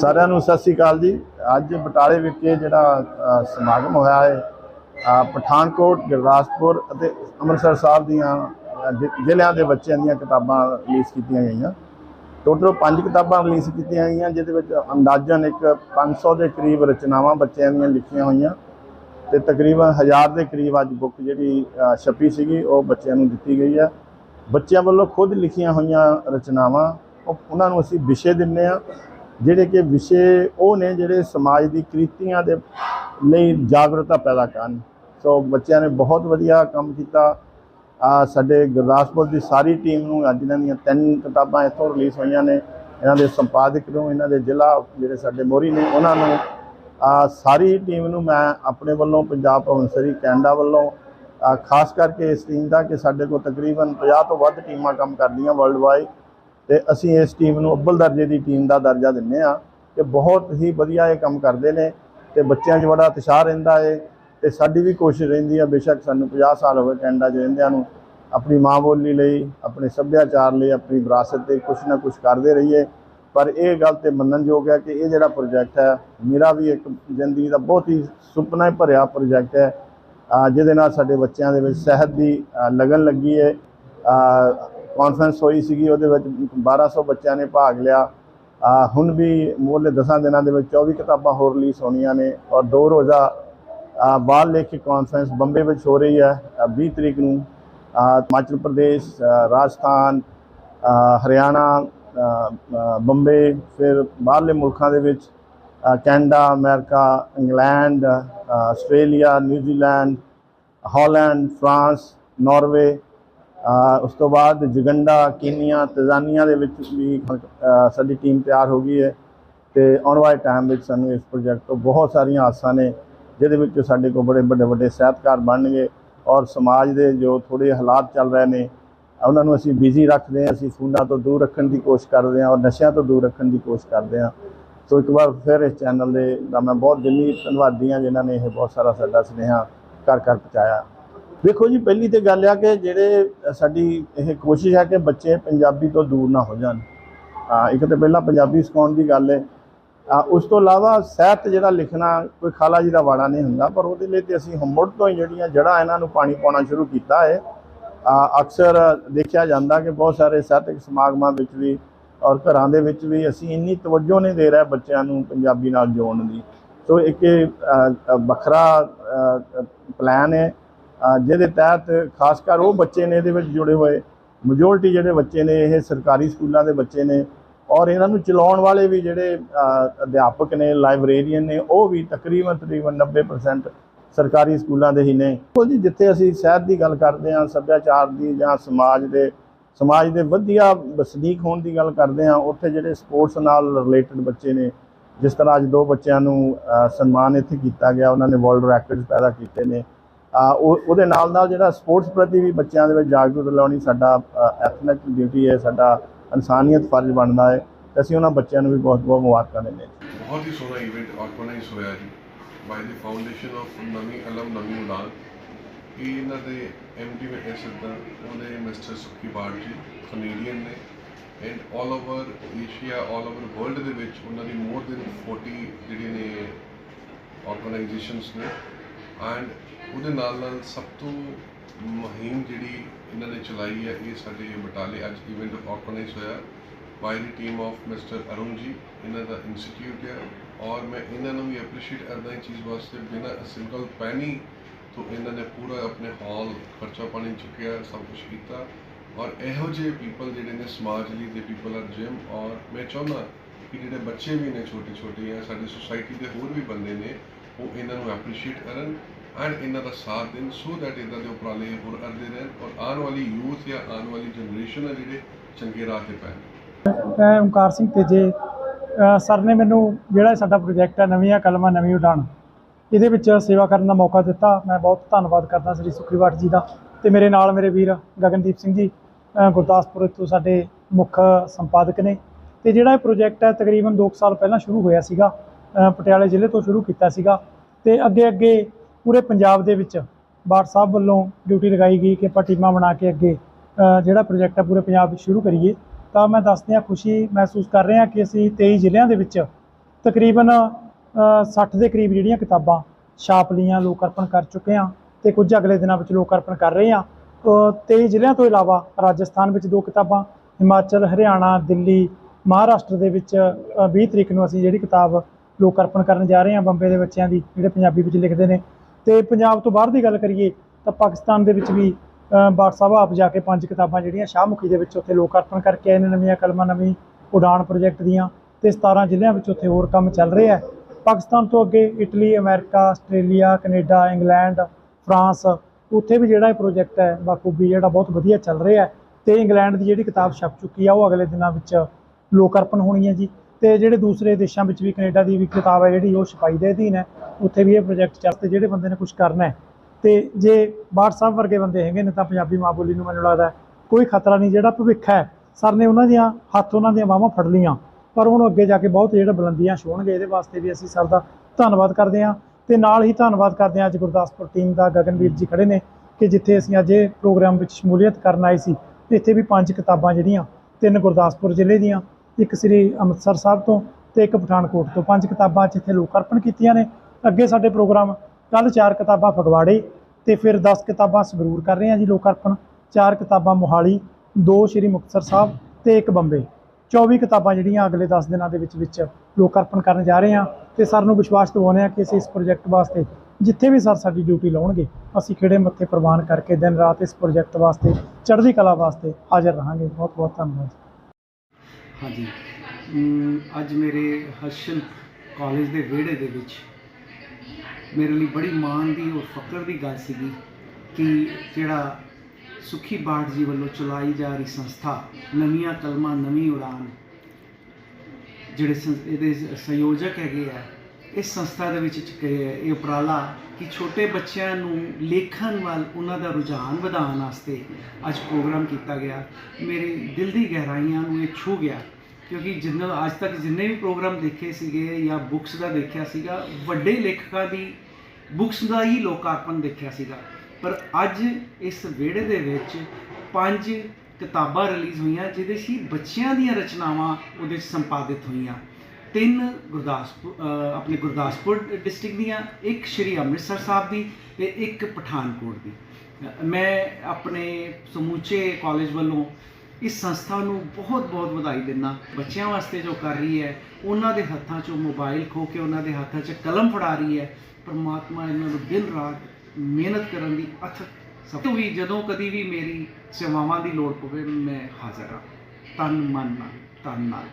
ਸਾਰਿਆਂ ਨੂੰ ਸਤਿ ਸ੍ਰੀ ਅਕਾਲ ਜੀ। ਅੱਜ ਬਟਾਲੇ ਵਿਖੇ ਜਿਹੜਾ ਸਮਾਗਮ ਹੋਇਆ ਹੈ ਪਠਾਨਕੋਟ, ਗੁਰਦਾਸਪੁਰ ਅਤੇ ਅੰਮ੍ਰਿਤਸਰ ਸਾਹਿਬ ਦੀਆਂ ਜ਼ਿਲ੍ਹਿਆਂ ਦੇ ਬੱਚਿਆਂ ਦੀਆਂ ਕਿਤਾਬਾਂ ਰਿਲੀਜ਼ ਕੀਤੀਆਂ ਗਈਆਂ। ਟੋਟਲ ਪੰਜ ਕਿਤਾਬਾਂ ਰਿਲੀਜ਼ ਕੀਤੀਆਂ ਗਈਆਂ, ਜਿਹਦੇ ਵਿੱਚ ਅੰਦਾਜ਼ਨ ਇੱਕ 500 ਦੇ ਕਰੀਬ ਰਚਨਾਵਾਂ ਬੱਚਿਆਂ ਦੀਆਂ ਲਿਖੀਆਂ ਹੋਈਆਂ ਤੇ ਤਕਰੀਬਨ 1000 ਦੇ ਕਰੀਬ ਅੱਜ ਬੁੱਕ ਜਿਹੜੀ ਛਪੀ ਸੀਗੀ, ਉਹ ਬੱਚਿਆਂ ਨੂੰ ਦਿੱਤੀ ਗਈ ਹੈ। ਬੱਚਿਆਂ ਵੱਲੋਂ ਖੁਦ ਲਿਖੀਆਂ ਹੋਈਆਂ ਰਚਨਾਵਾਂ ਉਹਨਾਂ ਨੂੰ ਅਸੀਂ ਵਿਸ਼ੇ ਦਿੰਨੇ ਆ ਜਿਹੜੇ ਕਿ ਵਿਸ਼ੇ ਉਹ ਨੇ ਜਿਹੜੇ ਸਮਾਜ ਦੀ ਕ੍ਰਿਤੀਆਂ ਦੇ ਲਈ ਜਾਗਰੂਕਤਾ ਪੈਦਾ ਕਰਨ। ਸੋ ਬੱਚਿਆਂ ਨੇ ਬਹੁਤ ਵਧੀਆ ਕੰਮ ਕੀਤਾ। ਆ ਸਾਡੇ ਗੁਰਦਾਸਪੁਰ ਦੀ ਸਾਰੀ ਟੀਮ ਨੂੰ ਅੱਜ ਇਹਨਾਂ ਦੀਆਂ ਤਿੰਨ ਕਿਤਾਬਾਂ ਇੱਥੋਂ ਰਿਲੀਜ਼ ਹੋਈਆਂ ਨੇ। ਇਹਨਾਂ ਦੇ ਸੰਪਾਦਕ ਨੂੰ, ਇਹਨਾਂ ਦੇ ਜ਼ਿਲ੍ਹਾ ਜਿਹੜੇ ਸਾਡੇ ਮੋਹਰੀ ਨੇ, ਉਹਨਾਂ ਨੂੰ ਆ ਸਾਰੀ ਟੀਮ ਨੂੰ ਮੈਂ ਆਪਣੇ ਵੱਲੋਂ ਪੰਜਾਬ ਭਵਨਸਰੀ ਕੈਨੇਡਾ ਵੱਲੋਂ ਖਾਸ ਕਰਕੇ ਇਸ ਟੀਮ ਦਾ ਕਿ ਸਾਡੇ ਕੋਲ ਤਕਰੀਬਨ 50 ਤੋਂ ਵੱਧ ਟੀਮਾਂ ਕੰਮ ਕਰਦੀਆਂ ਵਰਲਡ ਵਾਈਡ ਤੇ ਅਸੀਂ ਇਸ ਟੀਮ ਨੂੰ ਅੱਵਲ ਦਰਜੇ ਦੀ ਟੀਮ ਦਾ ਦਰਜਾ ਦਿੰਨੇ ਆ ਕਿ ਬਹੁਤ ਹੀ ਵਧੀਆ ਇਹ ਕੰਮ ਕਰਦੇ ਨੇ ਤੇ ਬੱਚਿਆਂ 'ਚ ਬੜਾ ਉਤਸ਼ਾਹ ਰਹਿੰਦਾ ਏ ਤੇ ਸਾਡੀ ਵੀ ਕੋਸ਼ਿਸ਼ ਰਹਿੰਦੀ ਆ ਬੇਸ਼ੱਕ ਸਾਨੂੰ 50 ਸਾਲ ਹੋਏ ਕੈਨੇਡਾ 'ਚ ਰਹਿੰਦਿਆਂ ਨੂੰ ਆਪਣੀ ਮਾਂ ਬੋਲੀ ਲਈ, ਆਪਣੇ ਸੱਭਿਆਚਾਰ ਲਈ, ਆਪਣੀ ਵਿਰਾਸਤ ਤੇ ਕੁਝ ਨਾ ਕੁਝ ਕਰਦੇ ਰਹੀਏ। ਪਰ ਇਹ ਗੱਲ ਤੇ ਮੰਨਣਯੋਗ ਹੈ ਕਿ ਇਹ ਜਿਹੜਾ ਪ੍ਰੋਜੈਕਟ ਹੈ, ਮੇਰਾ ਵੀ ਇੱਕ ਜ਼ਿੰਦਗੀ ਦਾ ਬਹੁਤ ਹੀ ਸੁਪਨਾ ਭਰਿਆ ਪ੍ਰੋਜੈਕਟ ਹੈ। ਜਿਹਦੇ ਨਾਲ ਸਾਡੇ ਬੱਚਿਆਂ ਦੇ ਵਿੱਚ ਸਿਹਤ ਦੀ ਲਗਨ ਲੱਗੀ ਹੈ ਕਾਨਫਰੰਸ ਹੋਈ ਸੀਗੀ, ਉਹਦੇ ਵਿੱਚ 1200 ਬੱਚਿਆਂ ਨੇ ਭਾਗ ਲਿਆ। ਹੁਣ ਵੀ ਮੋਹਲੇ 10 ਦਿਨਾਂ ਦੇ ਵਿੱਚ 24 ਕਿਤਾਬਾਂ ਹੋਰ ਰਿਲੀਜ਼ ਹੋਣੀਆਂ ਨੇ ਔਰ ਦੋ ਰੋਜ਼ਾ ਬਾਲ ਲੇਖਕ ਕਾਨਫਰੰਸ ਬੰਬੇ ਵਿੱਚ ਹੋ ਰਹੀ ਹੈ ਅਹ 20 ਤਰੀਕ ਨੂੰ। ਹਿਮਾਚਲ ਪ੍ਰਦੇਸ਼ ਰਾਜਸਥਾਨ ਹਰਿਆਣਾ ਬੰਬੇ, ਫਿਰ ਬਾਹਰਲੇ ਮੁਲਕਾਂ ਦੇ ਵਿੱਚ Canada, America, England Australia, New Zealand, Holland, France, Norway ਉਸ ਤੋਂ ਬਾਅਦ ਜੁਗੰਡਾ ਕੀਨੀਆ ਤਜ਼ਾਨੀਆ ਦੇ ਵਿੱਚ ਵੀ ਅਹ, ਸਾਡੀ ਟੀਮ ਤਿਆਰ ਹੋ ਗਈ ਹੈ ਤੇ ਆਉਣ ਵਾਲੇ ਟਾਈਮ ਵਿੱਚ ਸਾਨੂੰ ਇਸ ਪ੍ਰੋਜੈਕਟ ਤੋਂ ਬਹੁਤ ਸਾਰੀਆਂ ਆਸਾਂ ਨੇ ਜਿਹਦੇ ਵਿੱਚ ਸਾਡੇ ਕੋਲ ਬੜੇ ਵੱਡੇ ਵੱਡੇ ਸਾਹਿਤਕਾਰ ਬਣਨਗੇ ਔਰ ਸਮਾਜ ਦੇ ਜੋ ਥੋੜੇ ਹਾਲਾਤ ਚੱਲ ਰਹੇ ਨੇ ਉਹਨਾਂ ਨੂੰ ਅਸੀਂ ਬਿਜ਼ੀ ਰੱਖਦੇ ਹਾਂ ਅਸੀਂ ਫੋਨਾਂ ਤੋਂ ਦੂਰ ਰੱਖਣ ਦੀ ਕੋਸ਼ਿਸ਼ ਕਰਦੇ ਹਾਂ ਔਰ ਨਸ਼ਿਆਂ ਤੋਂ ਦੂਰ ਰੱਖਣ ਦੀ ਕੋਸ਼ਿਸ਼ ਕਰਦੇ ਹਾਂ। ਸੋ ਇੱਕ ਵਾਰ ਫਿਰ ਇਸ ਚੈਨਲ ਦੇ ਦਾ ਮੈਂ ਬਹੁਤ ਦਿਲੀ ਧੰਨਵਾਦੀ ਹਾਂ ਜਿਨ੍ਹਾਂ ਨੇ ਇਹ ਬਹੁਤ ਸਾਰਾ ਸਾਡਾ ਸੁਨੇਹਾ ਘਰ ਘਰ ਪਹੁੰਚਾਇਆ। ਦੇਖੋ ਜੀ ਪਹਿਲੀ ਤੇ ਗੱਲ ਆ ਕਿ ਜਿਹੜੇ ਸਾਡੀ ਇਹ ਕੋਸ਼ਿਸ਼ ਹੈ ਕਿ ਬੱਚੇ ਪੰਜਾਬੀ ਤੋਂ ਦੂਰ ਨਾ ਹੋ ਜਾਣ। ਆ ਇੱਕ ਤੇ ਪਹਿਲਾਂ ਪੰਜਾਬੀ ਸਿਖਾਉਣ ਦੀ ਗੱਲ ਹੈ ਉਸ ਤੋਂ ਇਲਾਵਾ ਸਾਹਿਤ ਜਿਹੜਾ ਲਿਖਣਾ ਕੋਈ ਖਾਲਾ ਜੀ ਦਾ ਵਾੜਾ ਨਹੀਂ ਹੁੰਦਾ ਪਰ ਉਹਦੇ ਲਈ ਤੇ ਅਸੀਂ ਹੁਣ ਤੋਂ ਹੀ ਜਿਹੜੀਆਂ ਜੜ੍ਹਾਂ ਇਹਨਾਂ ਨੂੰ ਪਾਣੀ ਪਾਉਣਾ ਸ਼ੁਰੂ ਕੀਤਾ ਹੈ ਅਕਸਰ ਦੇਖਿਆ ਜਾਂਦਾ ਕਿ ਬਹੁਤ ਸਾਰੇ ਸਾਹਿਤਕ ਸਮਾਗਮਾਂ ਵਿੱਚ ਵੀ ਔਰ ਘਰਾਂ ਦੇ ਵਿੱਚ ਵੀ ਅਸੀਂ ਇੰਨੀ ਤਵੱਜੋ ਨਹੀਂ ਦੇ ਰਹੇ ਬੱਚਿਆਂ ਨੂੰ ਪੰਜਾਬੀ ਨਾਲ ਜੋੜਨ ਦੀ। ਸੋ ਇੱਕ ਇਹ, ਵੱਖਰਾ ਪਲਾਨ ਹੈ ਜਿਹਦੇ ਤਹਿਤ ਖਾਸ ਕਰ ਉਹ ਬੱਚੇ ਨੇ ਇਹਦੇ ਵਿੱਚ ਜੁੜੇ ਹੋਏ ਮੈਜੋਰਟੀ ਜਿਹੜੇ ਬੱਚੇ ਨੇ ਇਹ ਸਰਕਾਰੀ ਸਕੂਲਾਂ ਦੇ ਬੱਚੇ ਨੇ ਔਰ ਇਹਨਾਂ ਨੂੰ ਚਲਾਉਣ ਵਾਲੇ ਵੀ ਜਿਹੜੇ ਅਧਿਆਪਕ ਨੇ ਲਾਇਬ੍ਰੇਰੀਅਨ ਨੇ, ਉਹ ਵੀ ਤਕਰੀਬਨ ਤਕਰੀਬਨ 90% ਸਰਕਾਰੀ ਸਕੂਲਾਂ ਦੇ ਹੀ ਨੇ। ਦੇਖੋ ਜੀ, ਜਿੱਥੇ ਅਸੀਂ ਸਿਹਤ ਦੀ ਗੱਲ ਕਰਦੇ ਹਾਂ, ਸੱਭਿਆਚਾਰ ਦੀ ਜਾਂ ਸਮਾਜ ਦੇ ਸਮਾਜ ਦੇ ਵਧੀਆ ਵਸਨੀਕ ਹੋਣ ਦੀ ਗੱਲ ਕਰਦੇ ਹਾਂ, ਉੱਥੇ ਜਿਹੜੇ ਸਪੋਰਟਸ ਨਾਲ ਰਿਲੇਟਡ ਬੱਚੇ ਨੇ, ਜਿਸ ਤਰ੍ਹਾਂ ਅੱਜ ਦੋ ਬੱਚਿਆਂ ਨੂੰ ਸਨਮਾਨ ਇੱਥੇ ਕੀਤਾ ਗਿਆ, ਉਹਨਾਂ ਨੇ ਵਰਲਡ ਰੈਕੋਰਡਸ ਪੈਦਾ ਕੀਤੇ ਨੇ। ਉਹਦੇ ਨਾਲ ਨਾਲ ਜਿਹੜਾ ਸਪੋਰਟਸ ਪ੍ਰਤੀ ਵੀ ਬੱਚਿਆਂ ਦੇ ਵਿੱਚ ਜਾਗਰੂਕ ਲਾਉਣੀ ਸਾਡਾ ਐਥਨਿਕ ਡਿਊਟੀ ਹੈ, ਸਾਡਾ ਇਨਸਾਨੀਅਤ ਫਰਜ਼ ਬਣਦਾ ਹੈ। ਤੇ ਅਸੀਂ ਉਹਨਾਂ ਬੱਚਿਆਂ ਨੂੰ ਵੀ ਬਹੁਤ ਬਹੁਤ ਮੁਬਾਰਕਾਂ ਦਿੰਦੇ ਹਾਂ ਬਹੁਤ ਹੀ ਸੋਹਣਾ ਇਵੈਂਟ ਆਰਗੇਨਾਈਜ਼ ਹੋਇਆ ਜੀ ਬਾਈ ਦੀ ਫਾਊਂਡੇਸ਼ਨ ਆਫ ਨਵੀਂ ਅਲਮ ਨਵੀਂ ਉਡਾਨ ਇਹ ਇਹਨਾਂ ਦੇ ਐਮਡੀ ਮੈਂ ਕਹਿ ਸਕਦਾ ਮਿਸਟਰ ਸੁਖੀ ਬਾੜ ਜੀ ਕੈਨੇਡੀਅਨ ਨੇ and all over Asia all over world ਦੇ ਵਿੱਚ ਉਹਨਾਂ ਦੀ ਮੋਰ ਦੈਨ 40 ਜਿਹੜੀਆਂ ਨੇ ਆਰਗੇਨਾਈਜੇਸ਼ਨਸ ਨੇ ਐਂਡ ਉਹਦੇ ਨਾਲ ਨਾਲ ਸਭ ਤੋਂ ਮੁਹਿੰਮ ਜਿਹੜੀ ਇਹਨਾਂ ਨੇ ਚਲਾਈ ਹੈ, ਇਹ ਸਾਡੇ ਬਟਾਲੇ ਅੱਜ ਇਵੈਂਟ ਆਰਗੇਨਾਈਜ਼ ਹੋਇਆ। By the team of mister Arun ji ਇਹਨਾਂ ਦਾ ਇੰਸਟੀਚਿਊਟ ਹੈ। ਔਰ ਮੈਂ ਇਹਨਾਂ ਨੂੰ ਵੀ ਐਪਰੀਸ਼ੀਏਟ ਕਰਦਾ ਇਹ ਚੀਜ਼ ਵਾਸਤੇ। ਬਿਨਾਂ ਸਿੰਗਲ ਪੈਨੀ ਤੋਂ ਇਹਨਾਂ ਨੇ ਪੂਰਾ ਆਪਣੇ ਹਾਲ, ਖਰਚਾ ਪਾਣੀ ਚੁੱਕਿਆ, ਸਭ ਕੁਝ ਕੀਤਾ। ਔਰ ਇਹੋ ਜਿਹੇ ਪੀਪਲ ਜਿਹੜੇ ਨੇ, ਸਮਾਜ ਲਈ ਦੇ ਪੀਪਲ ਆਰ ਜਿਮ ਔਰ ਮੈਂ ਚਾਹੁੰਦਾ ਕਿ ਜਿਹੜੇ ਬੱਚੇ ਵੀ ਨੇ ਛੋਟੇ ਛੋਟੇ ਜਾਂ ਸਾਡੀ ਸੁਸਾਇਟੀ ਦੇ ਹੋਰ ਵੀ ਬੰਦੇ ਨੇ, ਉਹ ਇਹਨਾਂ ਨੂੰ ਐਪਰੀਸ਼ੀਏਟ ਕਰਨ। ਐਂਡ ਇਹਨਾਂ ਦਾ ਸਾਥ ਦੇਣ ਸੋ ਦੈਟ ਇਹਨਾਂ ਦੇ ਉਪਰਾਲੇ ਹੋਰ ਕਰਦੇ ਰਹਿਣ ਔਰ ਆਉਣ ਵਾਲੀ ਯੂਥ ਜਾਂ ਆਉਣ ਵਾਲੀ ਜਨਰੇਸ਼ਨ ਹੈ ਜਿਹੜੇ ਚੰਗੇ ਰਾਹ ਤੇ ਪੈਣ ਮੈਂ ਓਮਕਾਰ ਸਿੰਘ ਤੇਜੇ ਸਰ ਨੇ ਮੈਨੂੰ ਜਿਹੜਾ ਇਹ ਸਾਡਾ ਪ੍ਰੋਜੈਕਟ ਹੈ, ਨਵੀਆਂ ਕਲਮਾਂ, ਨਵੀਂ ਉਡਾਣ, ਇਹਦੇ ਵਿੱਚ ਸੇਵਾ ਕਰਨ ਦਾ ਮੌਕਾ ਦਿੱਤਾ। ਮੈਂ ਬਹੁਤ ਧੰਨਵਾਦ ਕਰਦਾ ਸ੍ਰੀ ਸੁਖਰੀਵਾਟ ਜੀ ਦਾ। ਤੇ ਮੇਰੇ ਨਾਲ ਮੇਰੇ ਵੀਰ ਗਗਨਦੀਪ ਸਿੰਘ ਜੀ ਗੁਰਦਾਸਪੁਰ ਤੋਂ ਸਾਡੇ ਮੁੱਖ ਸੰਪਾਦਕ ਨੇ। ਤੇ ਜਿਹੜਾ ਇਹ ਪ੍ਰੋਜੈਕਟ ਹੈ, ਤਕਰੀਬਨ 2 ਸਾਲ ਪਹਿਲਾਂ ਸ਼ੁਰੂ ਹੋਇਆ ਸੀਗਾ। ਪਟਿਆਲੇ ਜ਼ਿਲ੍ਹੇ ਤੋਂ ਸ਼ੁਰੂ ਕੀਤਾ ਸੀਗਾ। ਤੇ ਅੱਗੇ ਅੱਗੇ ਪੂਰੇ ਪੰਜਾਬ ਦੇ ਵਿੱਚ ਬਾਠ ਸਾਹਿਬ ਵੱਲੋਂ ਡਿਊਟੀ ਲਗਾਈ ਗਈ ਕਿ ਆਪਾਂ ਟੀਮਾਂ ਬਣਾ ਕੇ ਅੱਗੇ ਜਿਹੜਾ ਪ੍ਰੋਜੈਕਟ ਆ ਪੂਰੇ ਪੰਜਾਬ ਵਿੱਚ ਸ਼ੁਰੂ ਕਰੀਏ। ਤਾਂ ਮੈਂ ਦੱਸਦਿਆਂ ਖੁਸ਼ੀ ਮਹਿਸੂਸ ਕਰ ਰਿਹਾ ਕਿ ਅਸੀਂ 23 ਜ਼ਿਲ੍ਹਿਆਂ ਦੇ ਵਿੱਚ ਤਕਰੀਬਨ ਅ, 60 ਦੇ ਕਰੀਬ ਜਿਹੜੀਆਂ ਕਿਤਾਬਾਂ ਛਾਪ ਲੀਆਂ ਲੋਕ ਅਰਪਣ ਕਰ ਚੁੱਕੇ ਹਾਂ ਤੇ ਕੁਝ ਅਗਲੇ ਦਿਨਾਂ ਵਿੱਚ ਲੋਕ ਅਰਪਣ ਕਰ ਰਹੇ ਹਾਂ। ਅ, 23 ਜ਼ਿਲ੍ਹਿਆਂ ਤੋਂ ਇਲਾਵਾ ਰਾਜਸਥਾਨ ਵਿੱਚ ਦੋ ਕਿਤਾਬਾਂ ਹਿਮਾਚਲ ਹਰਿਆਣਾ ਦਿੱਲੀ ਮਹਾਰਾਸ਼ਟਰ ਦੇ ਵਿੱਚ ਅ, 20 ਤਰੀਕ ਨੂੰ ਅਸੀਂ ਜਿਹੜੀ ਕਿਤਾਬ ਲੋਕ ਅਰਪਣ ਕਰਨ ਜਾ ਰਹੇ ਹਾਂ ਬੰਬੇ ਦੇ ਬੱਚਿਆਂ ਦੀ ਜਿਹੜੇ ਪੰਜਾਬੀ ਵਿੱਚ ਲਿਖਦੇ ਨੇ ਤੇ ਪੰਜਾਬ ਤੋਂ ਬਾਹਰ ਦੀ ਗੱਲ ਕਰੀਏ ਤਾਂ ਪਾਕਿਸਤਾਨ ਦੇ ਵਿੱਚ ਵੀ ਅ, ਆਪ ਜਾ ਕੇ ਪੰਜ ਕਿਤਾਬਾਂ ਜਿਹੜੀਆਂ ਸ਼ਾਹਮੁਖੀ ਦੇ ਵਿੱਚ ਉੱਥੇ ਲੋਕ ਅਰਪਣ ਕਰਕੇ ਆਏ ਨੇ ਨਵੀਆਂ ਕਲਮਾਂ ਨਵੀਂ ਉਡਾਨ ਪ੍ਰੋਜੈਕਟ ਦੀਆਂ ਤੇ 17 ਜ਼ਿਲ੍ਹਿਆਂ ਵਿੱਚ ਉੱਥੇ ਹੋਰ ਕੰਮ ਚੱਲ ਰਿਹਾ ਹੈ। ਪਾਕਿਸਤਾਨ ਤੋਂ ਅੱਗੇ Italy America Australia Canada England France ਉੱਥੇ ਵੀ ਜਿਹੜਾ ਇਹ ਪ੍ਰੋਜੈਕਟ ਹੈ ਬਾਖੂਬੀ ਜਿਹੜਾ ਬਹੁਤ ਵਧੀਆ ਚੱਲ ਰਿਹਾ ਹੈ ਤੇ ਇੰਗਲੈਂਡ ਦੀ ਜਿਹੜੀ ਕਿਤਾਬ ਛਪ ਚੁੱਕੀ ਆ ਉਹ ਅਗਲੇ ਦਿਨਾਂ ਵਿੱਚ ਲੋਕ ਅਰਪਣ ਹੋਣੀ ਹੈ ਜੀ। ਤੇ ਜਿਹੜੇ ਦੂਸਰੇ ਦੇਸ਼ਾਂ ਵਿੱਚ ਵੀ ਕੈਨੇਡਾ ਦੀ ਵੀ ਕਿਤਾਬ ਹੈ ਜਿਹੜੀ ਉਹ ਛਪਾਈ ਦੇ ਅਧੀਨ ਹੈ। ਉੱਥੇ ਵੀ ਇਹ ਪ੍ਰੋਜੈਕਟ ਚੱਲ ਜਿਹੜੇ ਬੰਦੇ ਨੇ ਕੁਝ ਕਰਨਾ ਹੈ। ਤੇ ਜੇ ਬਾਠ ਸਾਹਿਬ ਵਰਗੇ ਬੰਦੇ ਹੈਗੇ ਨੇ ਤਾਂ ਪੰਜਾਬੀ ਮਾਂ ਬੋਲੀ ਨੂੰ ਮੈਨੂੰ ਲੱਗਦਾ ਕੋਈ ਖਤਰਾ ਨਹੀਂ, ਜਿਹੜਾ ਭਵਿੱਖ ਹੈ, ਸਰ ਨੇ ਉਹਨਾਂ ਦੀਆਂ ਹੱਥ ਉਹਨਾਂ ਦੀਆਂ ਬਾਹਾਂ ਫੜ ਲਈਆਂ। ਪਰ ਹੁਣ ਅੱਗੇ ਜਾ ਕੇ ਬਹੁਤ ਜਿਹੜਾ ਬੁਲੰਦੀਆਂ ਛੋਣਗੇ ਇਹਦੇ ਵਾਸਤੇ ਵੀ ਅਸੀਂ ਸਰ ਦਾ ਧੰਨਵਾਦ ਕਰਦੇ ਹਾਂ। ਤੇ ਨਾਲ ਹੀ ਧੰਨਵਾਦ ਕਰਦੇ ਹਾਂ ਅੱਜ ਗੁਰਦਾਸਪੁਰ ਟੀਮ ਦਾ ਗਗਨਵੀਰ ਜੀ ਖੜੇ ਨੇ ਕਿ ਜਿੱਥੇ ਅਸੀਂ ਅੱਜ ਇਹ ਪ੍ਰੋਗਰਾਮ ਵਿੱਚ ਸ਼ਮੂਲੀਅਤ ਕਰਨ ਆਏ ਸੀ। ਇੱਥੇ ਵੀ ਪੰਜ ਕਿਤਾਬਾਂ ਜਿਹੜੀਆਂ ਤਿੰਨ ਗੁਰਦਾਸਪੁਰ ਜ਼ਿਲ੍ਹੇ ਦੀਆਂ, ਇੱਕ ਸ੍ਰੀ ਅੰਮ੍ਰਿਤਸਰ ਸਾਹਿਬ ਤੋਂ ਤੇ ਇੱਕ ਪਠਾਨਕੋਟ ਤੋਂ। ਪੰਜ ਕਿਤਾਬਾਂ ਅੱਜ ਇੱਥੇ ਲੋਕ ਅਰਪਣ ਕੀਤੀਆਂ ਨੇ। ਅੱਗੇ ਸਾਡੇ ਪ੍ਰੋਗਰਾਮ ਕੱਲ ਚਾਰ ਕਿਤਾਬਾਂ ਫਗਵਾੜੇ ਤੇ ਫਿਰ 10 ਕਿਤਾਬਾਂ ਸੰਗਰੂਰ ਕਰ ਰਹੇ ਹਾਂ ਜੀ ਲੋਕ ਅਰਪਣ ਚਾਰ ਕਿਤਾਬਾਂ ਮੋਹਾਲੀ, ਦੋ ਸ੍ਰੀ ਮੁਕਤਸਰ ਸਾਹਿਬ ਤੇ ਇੱਕ ਬੰਬੇ। 24 ਕਿਤਾਬਾਂ ਜਿਹੜੀਆਂ ਅਗਲੇ 10 ਦਿਨਾਂ ਦੇ ਵਿੱਚ ਵਿੱਚ ਲੋਕ ਅਰਪਣ ਕਰਨ ਜਾ ਰਹੇ ਹਾਂ ਤੇ ਸਰ ਨੂੰ ਵਿਸ਼ਵਾਸ ਦਿਵਾਉਂਦੇ ਹਾਂ ਕਿ ਅਸੀਂ ਇਸ ਪ੍ਰੋਜੈਕਟ ਵਾਸਤੇ ਜਿੱਥੇ ਵੀ ਸਰ ਸਾਡੀ ਡਿਊਟੀ ਲਾਉਣਗੇ, ਅਸੀਂ ਖਿਹੜੇ ਮੱਥੇ ਪ੍ਰਵਾਨ ਕਰਕੇ ਦਿਨ ਰਾਤ ਇਸ ਪ੍ਰੋਜੈਕਟ ਵਾਸਤੇ, ਚੜ੍ਹਦੀ ਕਲਾ ਵਾਸਤੇ ਹਾਜ਼ਰ ਰਹਾਂਗੇ। ਬਹੁਤ ਬਹੁਤ ਧੰਨਵਾਦ। ਹਾਂਜੀ। ਅੱਜ ਮੇਰੇ ਹਰਸ਼ਨ ਕਾਲਜ ਦੇ ਵਿਹੜੇ ਦੇ ਵਿੱਚ ਮੇਰੇ ਲਈ ਬੜੀ ਮਾਣ ਦੀ ਔਰ ਫ਼ਕਰ ਦੀ ਗੱਲ ਸੀਗੀ ਕਿ ਜਿਹੜਾ ਸੁਖੀ ਬਾਠ ਜੀ ਵੱਲੋਂ ਚਲਾਈ ਜਾ ਰਹੀ ਸੰਸਥਾ, ਨਵੀਆਂ ਕਲਮਾਂ, ਨਵੀਂ ਉਡਾਨ ਜਿਹੜੇ ਸੰ- ਇਹਦੇ ਸੰਯੋਜਕ ਹੈਗੇ ਆ, ਇਸ ਸੰਸਥਾ ਦੇ ਵਿੱਚ ਇਹ ਉਪਰਾਲਾ ਕਿ ਛੋਟੇ ਬੱਚਿਆਂ ਨੂੰ ਲੇਖਣ ਵੱਲ ਉਹਨਾਂ ਦਾ ਰੁਝਾਨ ਵਧਾਉਣ ਵਾਸਤੇ ਅੱਜ ਪ੍ਰੋਗਰਾਮ ਕੀਤਾ ਗਿਆ। ਮੇਰੇ ਦਿਲ ਦੀ ਗਹਿਰਾਈਆਂ ਨੂੰ ਇਹ ਛੂ ਗਿਆ। ਕਿਉਂਕਿ ਜਿੰਨਾ ਅੱਜ ਤੱਕ ਜਿੰਨੇ ਵੀ ਪ੍ਰੋਗਰਾਮ ਦੇਖੇ ਸੀਗੇ ਜਾਂ ਬੁੱਕਸ ਦਾ ਦੇਖਿਆ ਸੀਗਾ, ਵੱਡੇ ਲੇਖਕਾਂ ਦੀ ਬੁੱਕਸ ਦਾ ਹੀ ਲੋਕਾਰਪਣ ਦੇਖਿਆ ਸੀਗਾ। ਪਰ ਅੱਜ ਇਸ ਵਿਹੜੇ ਦੇ ਵਿੱਚ ਪੰਜ ਕਿਤਾਬਾਂ ਰਿਲੀਜ਼ ਹੋਈਆਂ, ਜਿਹਦੇ ਸੀ ਬੱਚਿਆਂ ਦੀਆਂ ਰਚਨਾਵਾਂ ਉਹਦੇ 'ਚ ਸੰਪਾਦਿਤ ਹੋਈਆਂ। ਤਿੰਨ ਗੁਰਦਾਸਪੁਰ ਆਪਣੇ ਗੁਰਦਾਸਪੁਰ ਡਿਸਟ੍ਰਿਕਟ ਦੀਆਂ, ਇੱਕ ਸ਼੍ਰੀ ਅੰਮ੍ਰਿਤਸਰ ਸਾਹਿਬ ਦੀ ਤੇ ਇੱਕ ਪਠਾਨਕੋਟ ਦੀ। ਮੈਂ ਆਪਣੇ ਸਮੂਚੇ ਕਾਲਜ ਵੱਲੋਂ ਇਸ ਸੰਸਥਾ ਨੂੰ ਬਹੁਤ-ਬਹੁਤ ਵਧਾਈ ਦਿੰਦਾ। ਬੱਚਿਆਂ ਵਾਸਤੇ ਜੋ ਕਰ ਰਹੀ ਹੈ, ਉਹਨਾਂ ਦੇ ਹੱਥਾਂ 'ਚੋਂ ਮੋਬਾਈਲ ਖੋ ਕੇ ਉਹਨਾਂ ਦੇ ਹੱਥਾਂ 'ਚ ਕਲਮ ਫੜਾ ਰਹੀ ਹੈ। ਪਰਮਾਤਮਾ ਇਹਨਾਂ ਨੂੰ ਦਿਨ ਰਾਤ ਮਿਹਨਤ ਕਰਨ ਦੀ ਅਥਕ ਸਭ ਤੋਂ ਵੀ ਜਦੋਂ ਕਦੀ ਵੀ ਮੇਰੀ ਸੇਵਾਵਾਂ ਦੀ ਲੋੜ ਪਵੇ, ਮੈਂ ਹਾਜ਼ਰ ਹਾਂ। ਤਨ ਮਨ ਨਾਲ, ਤਨ ਨਾਲ।